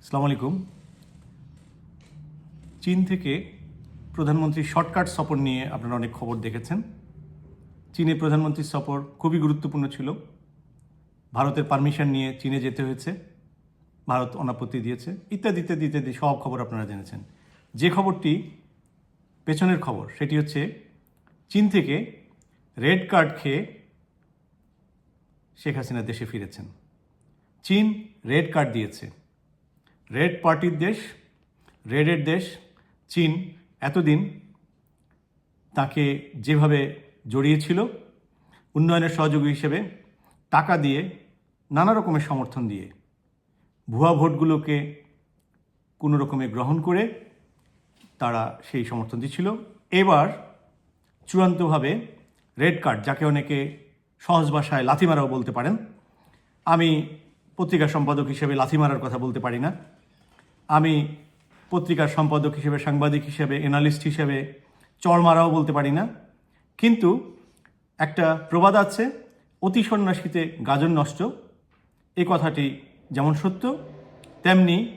আসসালামু আলাইকুম। চীন থেকে প্রধানমন্ত্রী শর্টকাট সফর নিয়ে আপনারা অনেক খবর দেখেছেন। চীনের প্রধানমন্ত্রীর সফর খুবই গুরুত্বপূর্ণ ছিল। ভারতের পারমিশন নিয়ে চীনে যেতে হয়েছে। ভারত অনাপত্তি দিয়েছে। ইত্যাদি ইত্যাদি ইত্যাদি সব খবর আপনারা জেনেছেন। যে খবরটি পেছনের খবর, সেটি হচ্ছে চীন থেকে রেড কার্ড খেয়ে শেখ হাসিনা দেশে ফিরেছেন। চীন রেড কার্ড দিয়েছে। রেড পার্টির দেশ, রেডের দেশ, চীন এতদিন তাকে যেভাবে জড়িয়েছিল, উন্নয়নের সহযোগী হিসেবে টাকা দিয়ে, নানা রকমের সমর্থন দিয়ে, ভুয়া ভোটগুলোকে কোনো রকমে গ্রহণ করে তারা সেই সমর্থন দিচ্ছিল এবার চূড়ান্তভাবে রেড কার্ড, যাকে অনেকে সহজ ভাষায় লাথিমারাও বলতে পারেন, আমি পত্রিকা সম্পাদক হিসেবে লাথি মারার কথা বলতে পারি না আমি পত্রিকার সম্পাদক হিসেবে, সাংবাদিক হিসেবে এনালিস্ট হিসেবে চড় মারাও বলতে পারি না। কিন্তু একটা প্রবাদ আছে, অতি সন্ন্যাসীতে গাজন নষ্ট। এই কথাটি যেমন সত্য, তেমনি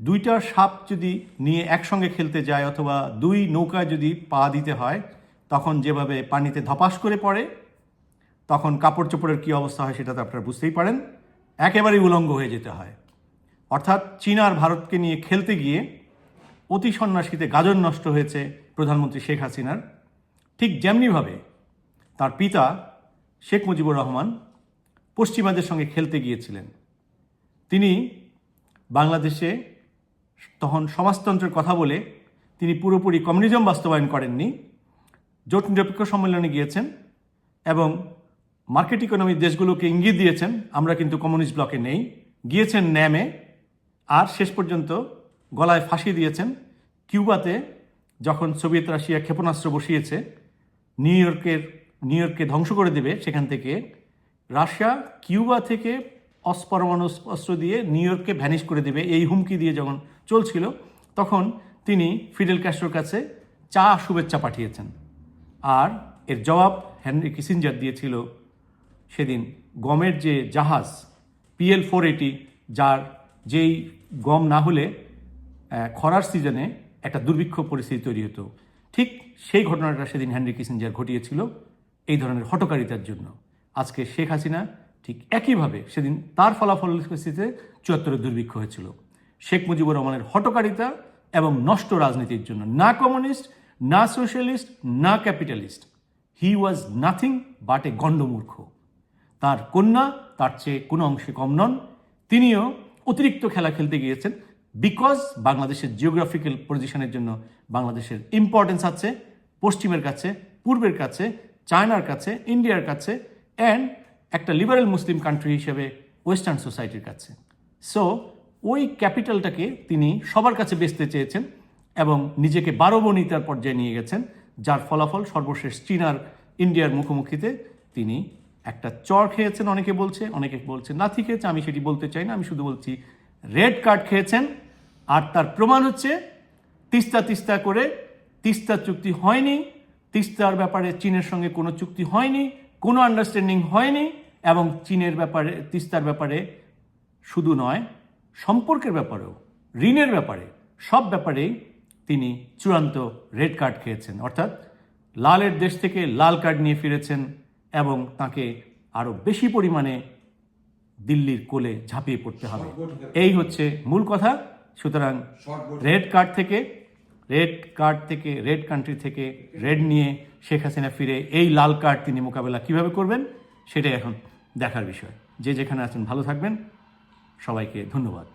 দুইটা সাপ যদি নিয়ে একসঙ্গে খেলতে যায় অথবা দুই নৌকায় যদি পা দিতে হয়, তখন যেভাবে পানিতে ধপাস করে পড়ে, তখন কাপড় চোপড়ের কী অবস্থা হয় সেটা তো আপনারা বুঝতেই পারেন। একেবারেই উলঙ্গ হয়ে যেতে হয়। অর্থাৎ চীন আর ভারতকে নিয়ে খেলতে গিয়ে অতি সন্ন্যাসীতে গাজন নষ্ট হয়েছে প্রধানমন্ত্রী শেখ হাসিনার। ঠিক যেমনিভাবে তার পিতা শেখ মুজিবুর রহমান পশ্চিমাদের সঙ্গে খেলতে গিয়েছিলেন। তিনি বাংলাদেশে তখন সমাজতন্ত্রের কথা বলে তিনি পুরোপুরি কমিউনিজম বাস্তবায়ন করেননি। জোট নিরপেক্ষ সম্মেলনে গিয়েছেন এবং মার্কেট ইকোনমির দেশগুলোকে ইঙ্গিত দিয়েছেন, আমরা কিন্তু কমিউনিস্ট ব্লকে নেই। গিয়েছেন ন্যামে। আর শেষ পর্যন্ত গলায় ফাঁসি দিয়েছেন কিউবাতে যখন সোভিয়েত রাশিয়া ক্ষেপণাস্ত্র বসিয়েছে, নিউ ইয়র্কের, নিউ ইয়র্ককে ধ্বংস করে দেবে সেখান থেকে, রাশিয়া কিউবা থেকে অস্পরমাণু অস্ত্র দিয়ে নিউ ইয়র্ককে ভ্যানিশ করে দেবে। এই হুমকি দিয়ে যখন চলছিল, তখন তিনি ফিডেল ক্যাস্ট্রোর কাছে চা শুভেচ্ছা পাঠিয়েছেন। আর এর জবাব হেনরি কিসিঞ্জার দিয়েছিল সেদিন। গমের যে জাহাজ, পিএল ফোর এইটি, যার যেই গম না হলে খরার সিজনে একটা দুর্ভিক্ষ পরিস্থিতি তৈরি হতো। ঠিক সেই ঘটনাটা সেদিন হেনরি কিসিঞ্জার ঘটিয়েছিল এই ধরনের হটকারিতার জন্য। আজকে শেখ হাসিনা ঠিক একইভাবে সেদিন তার ফলাফল পরিস্থিতিতে চুয়াত্তরের দুর্ভিক্ষ হয়েছিল। শেখ মুজিবুর রহমানের হটকারিতা এবং নষ্ট রাজনীতির জন্য। না কমিউনিস্ট, না সোশ্যালিস্ট, না capitalist. He was nothing but a গণ্ডমূর্খ। তার কন্যা, তার চেয়ে কোনো অংশে কম নন। তিনিও অতিরিক্ত খেলা খেলতে গিয়েছেন বিকজ বাংলাদেশের জিওগ্রাফিক্যাল পজিশনের জন্য বাংলাদেশের ইম্পর্টেন্স আছে, পশ্চিমের কাছে, পূর্বের কাছে, চায়নার কাছে, ইন্ডিয়ার কাছে অ্যান্ড একটা লিবারেল মুসলিম কান্ট্রি হিসেবে ওয়েস্টার্ন সোসাইটির কাছে। সো ওই ক্যাপিটালটাকে তিনি সবার কাছে বেচতে চেয়েছেন এবং নিজেকে বারো বনিতার পর্যায়ে নিয়ে গেছেন, যার ফলাফল সর্বশেষ চীনার, ইন্ডিয়ার মুখোমুখিতে তিনি একটা চর খেয়েছেন, অনেকে বলছে অনেকে বলছে নাথি খেয়েছে, আমি সেটি বলতে চাই না, আমি শুধু বলছি, রেড কার্ড খেয়েছেন, আর তার প্রমাণ হচ্ছে, তিস্তা তিস্তা করে তিস্তা চুক্তি হয়নি, তিস্তার ব্যাপারে চীনের সঙ্গে কোনো চুক্তি হয়নি, কোনো আন্ডারস্ট্যান্ডিং হয়নি, এবং চীনের ব্যাপারে, তিস্তার ব্যাপারে শুধু নয়, সম্পর্কের ব্যাপারেও, ঋণের ব্যাপারে, সব ব্যাপারেই তিনি চূড়ান্ত রেড কার্ড খেয়েছেন। অর্থাৎ লালের দেশ থেকে লাল কার্ড নিয়ে ফিরেছেন এবং তাকে আরও বেশি পরিমাণে দিল্লির কোলে ঝাঁপিয়ে পড়তে হবে। এই হচ্ছে মূল কথা। সুতরাং রেড কার্ড থেকে রেড কার্ড থেকে রেড কান্ট্রি থেকে রেড নিয়ে শেখ হাসিনা ফিরে এই লাল কার্ড তিনি মোকাবেলা কীভাবে করবেন সেটাই এখন দেখার বিষয়। যে যেখানে আছেন ভালো থাকবেন। সবাইকে ধন্যবাদ।